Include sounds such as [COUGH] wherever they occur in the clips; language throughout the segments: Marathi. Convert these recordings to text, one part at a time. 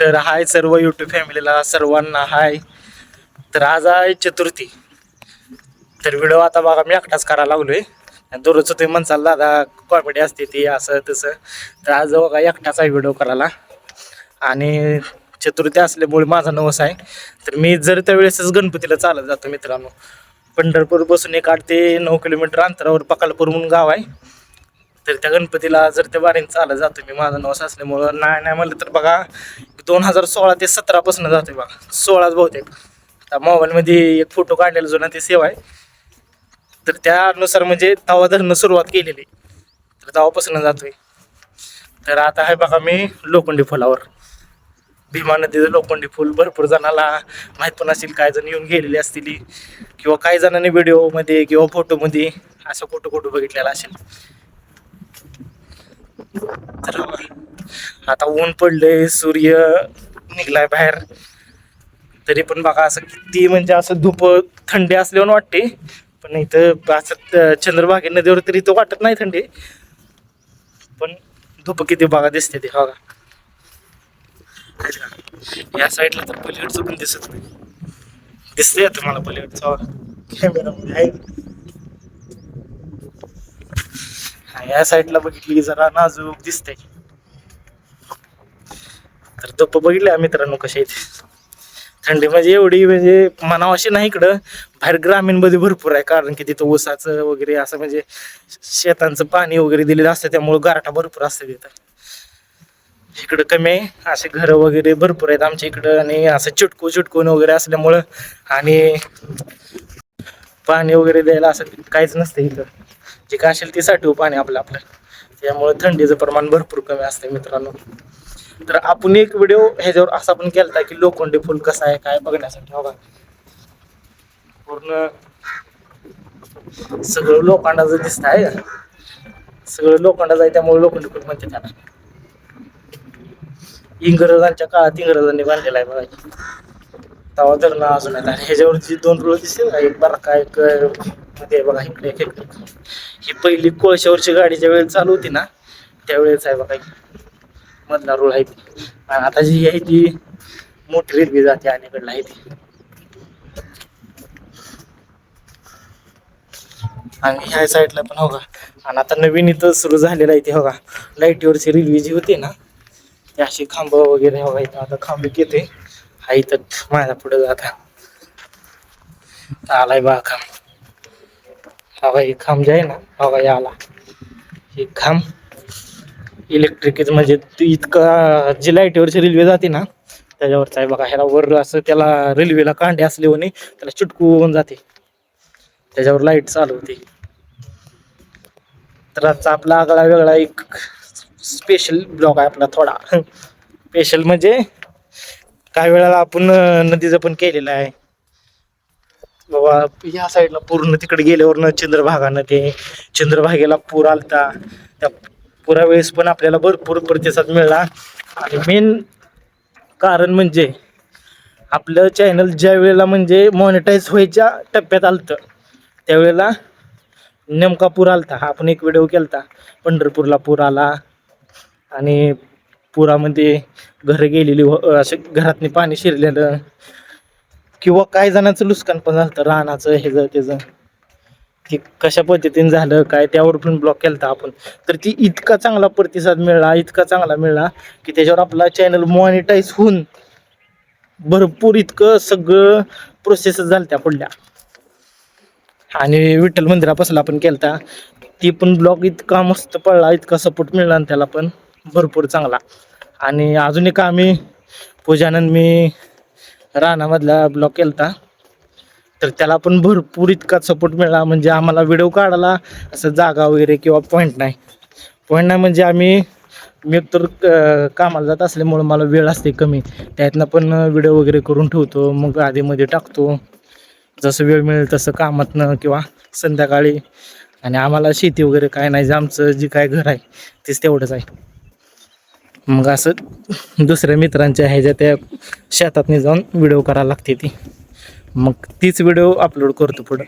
तर हाय सर्व यूट्यूब फॅमिलीला सर्वांना हाय. तर आज आहे चतुर्थी. तर व्हिडिओ आता बघा मी एकटाच करायला लागलो आणि दररोज तुम्ही म्हणसाल दादा कॉमेडी असते ती असं तसं. तर आज बघा एकटाच आहे व्हिडिओ करायला. आणि चतुर्थी असल्यामुळे माझा नवस आहे. तर मी जर त्यावेळेसच गणपतीला चालत जातो मित्रांनो. पंढरपूर बसून एक आठ ते नऊ किलोमीटर अंतरावर पकालपूर म्हणून गाव आहे. तर त्या गणपतीला जर त्या वारीने चालत जातो मी माझा नवस असल्यामुळं नाही नाही म्हणलं तर बघा दोन हजार सोळा ते सतरापासून जातोय बघा. सोळाच बहुतेक. त्या मोबाईलमध्ये एक फोटो काढलेला जुना ते सेवा आहे. तर त्यानुसार म्हणजे तवा धरणं सुरुवात केलेली तर तवापासून जातोय. तर आता आहे बघा मी लोखंडी फुलावर. भीमा नदीचं लोखंडी फुल भरपूर जणाला माहीत पण असेल काय जण येऊन गेलेले असतील. किंवा काही जणांनी व्हिडिओमध्ये किंवा फोटोमध्ये असं कुठं कुठं बघितलेलं असेल. तर आता ऊन पडलंय सूर्य निघलाय बाहेर. तरी पण बघा असं किती म्हणजे असं धूप थंडी असल्यावर वाटते. पण इथं असं चंद्रभागे नदीवर तरी तो वाटत नाही थंडी. पण धूप किती बघा दिसते ते बघा. या साईडला तर पलीकडचं पण दिसत नाही. दिसतंय आता मला पलीकडचा कॅमेरामध्ये आहे हा, या साईडला बघितली की जरा नाजूक दिसतंय. तर धुप बघितल्या मित्रांनो कशा इथे थंडी म्हणजे एवढी म्हणजे म्हणावं अशी नाही इकडं. बाहेर ग्रामीणमध्ये भरपूर आहे कारण की तिथं ऊसाचं वगैरे असं म्हणजे शेतांचं पाणी वगैरे दिलेलं असतं त्यामुळं गारठा भरपूर असतं तिथं. इकडं कमी आहे असे घरं वगैरे भरपूर आहेत आमच्या इकडं आणि असं चिटकू चिटकून वगैरे असल्यामुळं आणि पाणी वगैरे द्यायला असं काहीच नसतं इथं. जे काय असेल ते साठवू पाणी आपलं आपलं. त्यामुळे थंडीचं प्रमाण भरपूर कमी असतं मित्रांनो. तर आपण एक व्हिडिओ ह्याच्यावर असा पण केला की लोखंडी फुल कसं आहे काय बघण्यासाठी हो पूर्ण सगळं लोखंडाचं दिसत आहे. सगळं लोखंडाचं आहे त्यामुळे लोखंडी फुल म्हणते त्याला. इंग्रजांच्या काळात इंग्रजांनी बांधलेला आहे बघा. तवा धरणं अजून आहेत आणि ह्याच्यावरची दोन रुळ दिसतील एक बारका एक मध्ये बघा इकडे एक ही पहिली कोळशावरची गाडीच्या वेळेस चालू होती ना त्यावेळेस आहे बघा मधला रोड आहे ती. आणि आता जी आहे ती मोठी रेल्वे जाते अलीकडला आहे ती. आणि ह्या साईडला पण हो का आणि आता नवीन इथं सुरू झालेलं आहे ते हो का लाईटीवरची रेल्वे जी होती ना ते अशी खांब वगैरे होगा इथं. आता खांब किती हा इथं माझ्या पुढे जाता. आलाय बा खांब. हवा हे खांब जे आहे ना हवा हे आला हे खांब इलेक्ट्रिक म्हणजे इतका जी लाईटीवरची रेल्वे जाते ना त्याच्यावरचा आहे बघा ह्याला वर असं त्याला रेल्वेला कांडे असल्याने त्याला चिटकवून जाते. त्याच्यावर लाइट चालू होते. तर आजचा आपला आगळा वेगळा एक स्पेशल ब्लॉग आहे आपला थोडा. [LAUGHS] स्पेशल म्हणजे काही वेळेला आपण नदीचं पण केलेलं आहे. बाबा या साईडला पूर्ण तिकडे गेल्यावर चंद्रभागानं ते चंद्रभागेला पूर आलता. त्या पुरावेळेस पण आपल्याला भरपूर प्रतिसाद मिळाला. आणि मेन कारण म्हणजे आपलं चॅनल ज्या वेळेला म्हणजे मॉनिटाईज व्हायच्या टप्प्यात आलतं त्यावेळेला नेमका पूर आलता. हा आपण एक व्हिडिओ केलता. पंढरपूरला पूर आला. आणि पुरामध्ये घरं गेलेली व- असे घरातनी पाणी शिरलेलं. किंवा काही जणांचं नुकसान पण झालं रानाचं ह्याचं त्याचं ते कशा पद्धतीने झालं काय त्यावर पण ब्लॉक केलता आपण. तर ती इतका चांगला प्रतिसाद मिळाला इतका चांगला मिळाला की त्याच्यावर आपला चॅनल मॉनिटाईज होऊन भरपूर इतकं सगळं प्रोसेस झालं त्या पुढल्या. आणि विठ्ठल मंदिरापासून आपण होता ती पण ब्लॉग इतका मस्त पडला इतका सपोर्ट मिळाला आणि त्याला पण भरपूर चांगला. आणि अजून एक आम्ही पूजानंद मी रानामधला अप्लॉक केला होता तर त्याला पण भरपूर इतका सपोर्ट मिळाला. म्हणजे आम्हाला व्हिडिओ काढायला असं जागा वगैरे किंवा पॉईंट नाही. पॉईंट नाही म्हणजे आम्ही मी तर कामाला जात असल्यामुळं मला वेळ असते कमी. त्यातनं पण व्हिडिओ वगैरे करून ठेवतो. मग आधीमध्ये टाकतो. जसं वेळ मिळेल तसं कामातनं किंवा संध्याकाळी. आणि आम्हाला शेती वगैरे काय नाही. जे आमचं जे काय घर आहे तेच तेवढंच आहे. मग असं दुसऱ्या मित्रांच्या ह्याच्या त्या शेतातनी जाऊन व्हिडिओ करायला लागते ती. मग तीच व्हिडिओ अपलोड करतो पुढं.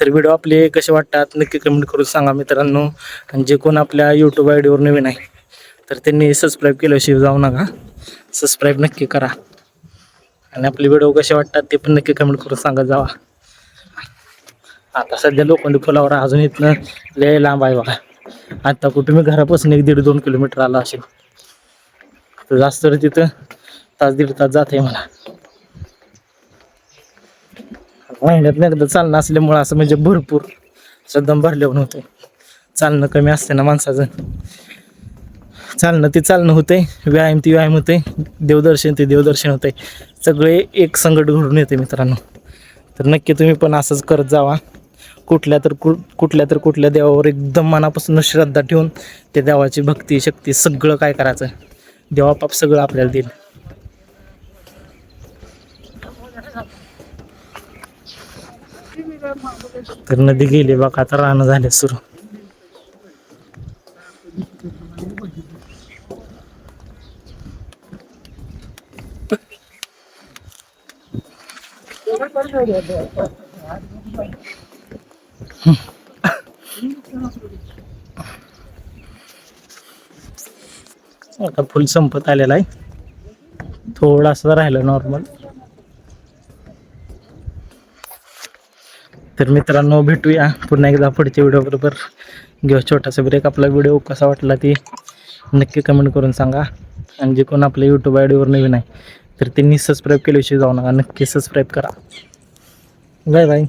तर व्हिडिओ आपले कसे वाटतात नक्की कमेंट करून सांगा मित्रांनो. आणि जे कोण आपल्या यूट्यूब आयडीवर नवीन आहे तर त्यांनी सबस्क्राईब केल्याशिवाय जाऊ नका. सबस्क्राईब नक्की करा. आणि आपले व्हिडिओ कसे वाटतात ते पण नक्की कमेंट करून सांगत जावा. आता सध्या लोखंडी फुलावर अजून इथनं लय लांब आहे बघा. आता कुठे मी घरापासून एक दीड दोन किलोमीटर आला असेल. तर जास्त तिथं तास दीड तास जात आहे मला. महिन्यात एकदा चालणं असल्यामुळं असं म्हणजे भरपूर सदम भरल्यावर होतं चालणं कमी असते ना माणसाचं. चालणं ते चालणं होतंय व्यायाम ते व्यायाम होते देवदर्शन ते देवदर्शन होते सगळे एक संकट घडून येते मित्रांनो. तर नक्की तुम्ही पण असंच करत जावा. कुठल्या तर कु कुठल्या तर कुठल्या देवावर एकदम मनापासून श्रद्धा ठेवून त्या देवाची भक्ती शक्ती सगळं काय करायचं? देवापाप सगळं आपल्याला देईल. तर नदी गेली बा आता राहणं झाले सुरू. आता फुल संपत आलेला आहे. थोडासा राहिलं नॉर्मल तर मित्रांनो भेटूया पुन्हा एकदा पुढच्या व्हिडिओ बरोबर. घेऊ छोटासा ब्रेक आपला व्हिडिओ कसा वाटला ते नक्की कमेंट करून सांगा. आणि जे कोण आपल्या यूट्यूब आयडीवर नवीन आहे तर त्यांनी सबस्क्राईब केल्याशिवाय जाऊ नका. नक्की सबस्क्राईब करा. Bye bye